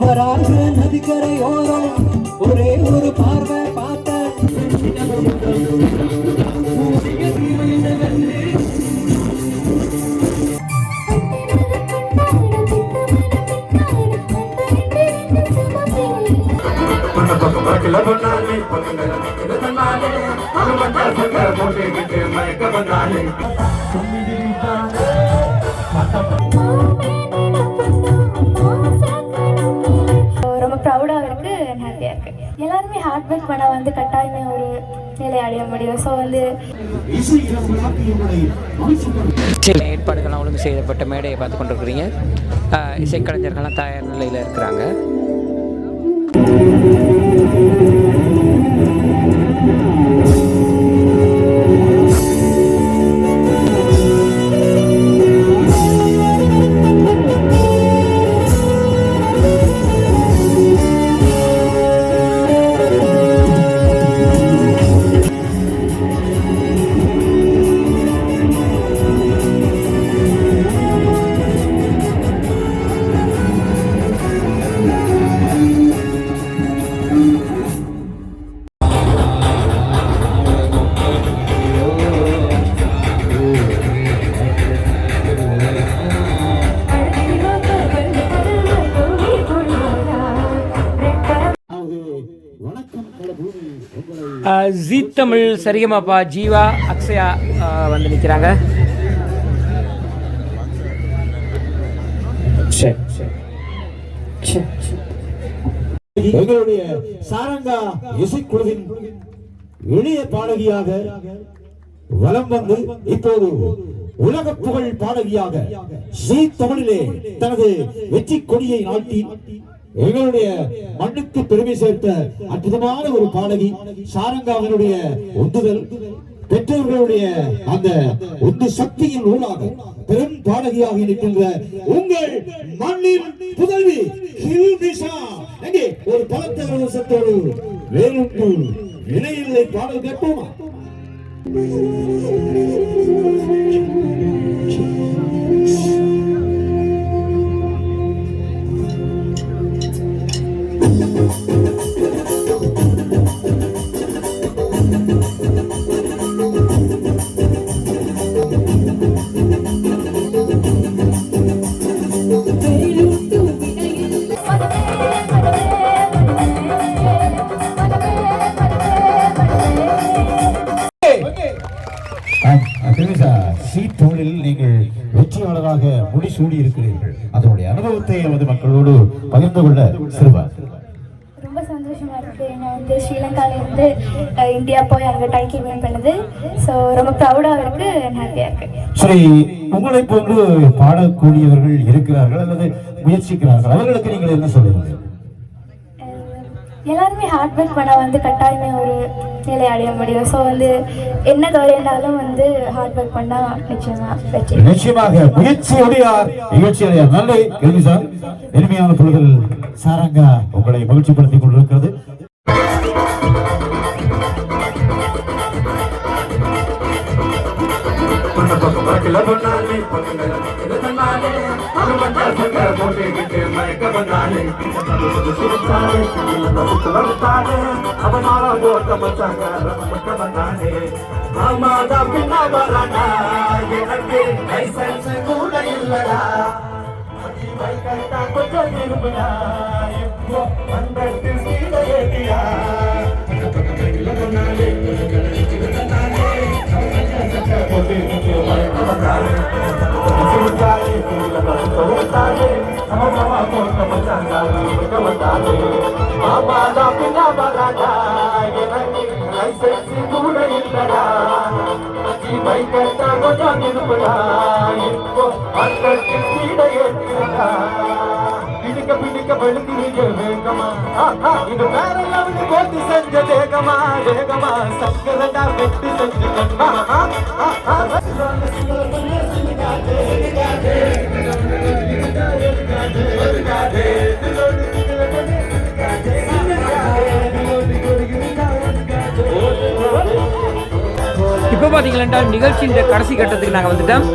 வராக நதிக்கரையோரம் ஒரே ஒரு பார்வை பார்த்த போட்டுக்கிட்டு மயக்க ரொம்ப ப்ரௌடாக இருக்கு ஹாப்பியாக இருக்கு எல்லாருமே ஹார்ட் ஒர்க் பண்ண வந்து கட்டாயமே ஒரு நிலை அடைய முடியும். ஸோ வந்து சில ஏற்பாடுகள்லாம் ஒழுங்கு செய்யப்பட்ட மேடையை பார்த்து கொண்டிருக்கிறீங்க. இசைக்கலைஞர்கள்லாம் தயார் நிலையில் இருக்கிறாங்க. ஜி தமிழ் சரிகமாப்பா ஜீவா அக்ஷயா வந்து நிற்கிறாங்க எங்களுடைய சாரங்கா இசைக்குழுவின் இளைய பாடகியாக வலம் வந்து இப்போது உலக புகழ் பாடகியாக ஸ்ரீ தமிழிலே தனது வெற்றி கொடியை நாட்டி எங்களுடைய மண்ணுக்கு பெருமை சேர்த்த அற்புதமான ஒரு பாடகி சாரங்காவினுடைய உந்துதல் பெற்றோர்களுடைய அந்த ஒன்று சக்தியின் ஊடாக பெரும் பாடகியாக இருக்கின்ற உங்கள் மண்ணின் புதல்வி எங்கே? ஒரு பலத்த கவசத்தோடு வேலுக்கு இணையில்லை. பாடல் கேட்போமா? கிருமிசா சி தொழிலில் நீங்கள் வெற்றியாளராக முடிசூடி இருக்கிறீர்கள் அதனுடைய அனுபவத்தை எமது மக்களோடு பகிர்ந்து கொள்ள சிறுவர். ரொம்ப சந்தோஷமா இருக்கு. நான் வந்து ஸ்ரீலங்கால இருந்து அஹ், இந்தியா போய் அங்கே டைட்டில் வின் பண்ணது. ஸோ ரொம்ப ப்ரௌடாக இருக்கு. ஹாப்பியாக இருக்கு. சரி உங்களை போன்று பாடக்கூடியவர்கள் இருக்கிறார்கள் அல்லது முயற்சிக்கிறார்கள். அவர்களுக்கு நீங்கள் என்ன சொல்லுங்கள் அஹ், எல்லாருமே ஹார்ட் ஒர்க் பண்ண வந்து கட்டாயமே ஒரு நிலை அடைய முடியும் ஸோ வந்து என்ன தொழிலாலும் வந்து ஹார்ட் ஒர்க் பண்ணால் நிச்சயமா வெற்றி நிச்சயமாக முயற்சியுடையார் நிகழ்ச்சியுடையார் நல்ல கேள்வி சார் எளிமையான புள்ளிகள் சாரங்கா உங்களை மகிழ்ச்சிப்படுத்திக் கொண்டிருக்கிறது பக்கத்துல பண்ணாலே பக்கத்துல பக்கத்துல பண்ணாலே அது வந்தா சங்க போட்டுக்கிட்டு மயக்க பண்ணாலே சிரிச்சாலே அவனால மச்சாங்க பின்ன எனக்கு லைசன்ஸ் கூட இல்லடா. கொஞ்சம் இப்போ வந்தது சீத ஏட்டியா ಮೈಕಟ್ಟಾಗ ನಿಲುಬಲ ಅಕ್ಕಕ್ಕೆ ಕ್ರೀಡೆಯೇತ್ತಿರಲ್ಲ ಬಿಡಿಕ ಬಿಡಿಕ ಬಳಿದಿರಿಗೆ ವೇಗಮ ಇದು ಬೇರೆಲ್ಲವನು ಕೋಟಿ ಸಂಜೆ ಬೇಗಮ ಬೇಗಮ ಸಕ್ಕರದ ಬೆಟ್ಟಿ ಸಂಜೆ ಕಣ್ಮ பார்த்தீங்களா நிகழ்ச்சியின் கடைசி கட்டத்துக்கு நாங்கள் வந்துட்டோம்.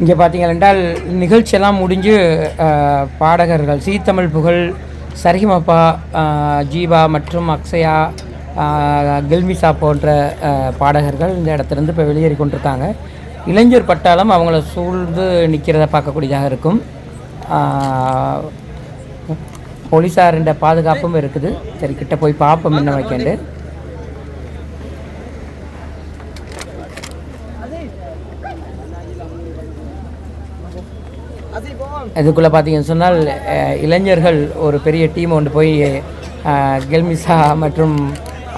இங்கே பார்த்தீங்கள் என்றால் நிகழ்ச்சியெல்லாம் முடிஞ்சு பாடகர்கள் சீத்தமிழ் புகழ் சரிகமப்பா ஜீவா மற்றும் அக்ஷயா கில்மிசா போன்ற பாடகர்கள் இந்த இடத்துலேருந்து இப்போ வெளியேறி கொண்டிருக்காங்க. இளைஞர் பட்டாளம் அவங்கள சூழ்ந்து நிற்கிறத பார்க்கக்கூடியதாக இருக்கும். அஹ், பாதுகாப்பும் இருக்குது. சரி கிட்ட போய் பார்ப்போம் என்ன வைக்கண்டு. இதுக்குள்ளே பார்த்தீங்கன்னு சொன்னால் இளைஞர்கள் ஒரு பெரிய டீம் ஒன்று போய் கெல்மிசா மற்றும்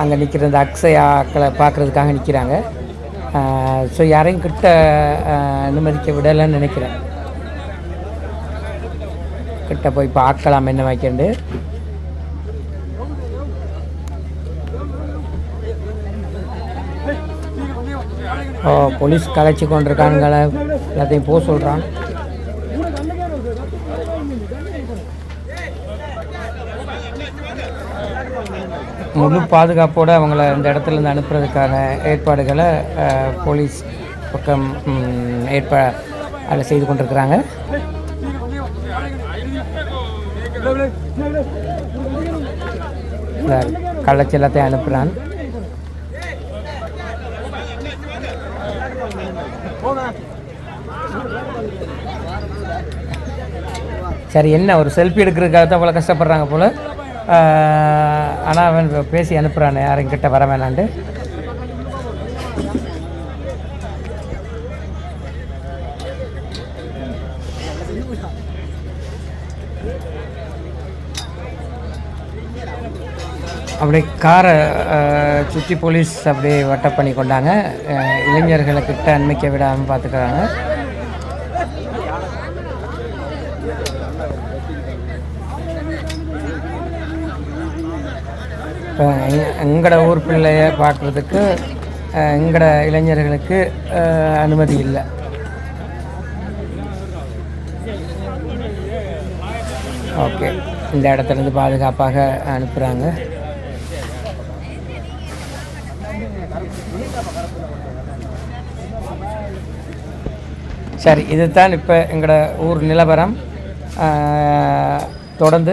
அங்கே நிற்கிற இந்த அக்ஸையாக்களை பார்க்குறதுக்காக நிற்கிறாங்க ஸோ யாரையும் கிட்ட அனுமதிக்க விடலைன்னு நினைக்கிறேன். கிட்ட போய் பார்க்கலாம் என்ன வைக்கண்டு ஓ போலீஸ் கலைச்சி கொண்டிருக்கானுங்களே எல்லாத்தையும் போக சொல்கிறான் முழு பாதுகாப்போடு அவங்கள இந்த இடத்துல இருந்து அனுப்புறதுக்கான ஏற்பாடுகளை போலீஸ் பக்கம் ஏற்பா அதில் செய்து கொண்டிருக்கிறாங்க. இந்த எல்லாத்தையும் அனுப்புகிறான் சரி என்ன ஒரு செல்ஃபி எடுக்கிறதுக்காக தான் அவ்வளோ கஷ்டப்படுறாங்க போல்? ஆனால் அவன் பேசி அனுப்புகிறான் யாரும் கிட்ட வர வேணாண்டு அப்படியே காரை சுற்றி போலீஸ் அப்படியே வட்டப் பண்ணி கொண்டாங்க. இளைஞர்களை கிட்ட அண்மைக்க விடாமல் பார்த்துக்கிறாங்க இப்போ எங்க- ஊர் பிள்ளைய பார்க்குறதுக்கு எங்களோட இளைஞர்களுக்கு அனுமதி இல்லை. ஓகே. இந்த இடத்துல இருந்து பாதுகாப்பாக அனுப்புகிறாங்க சரி இதுதான் இப்போ எங்களோட ஊர் நிலவரம். தொடர்ந்து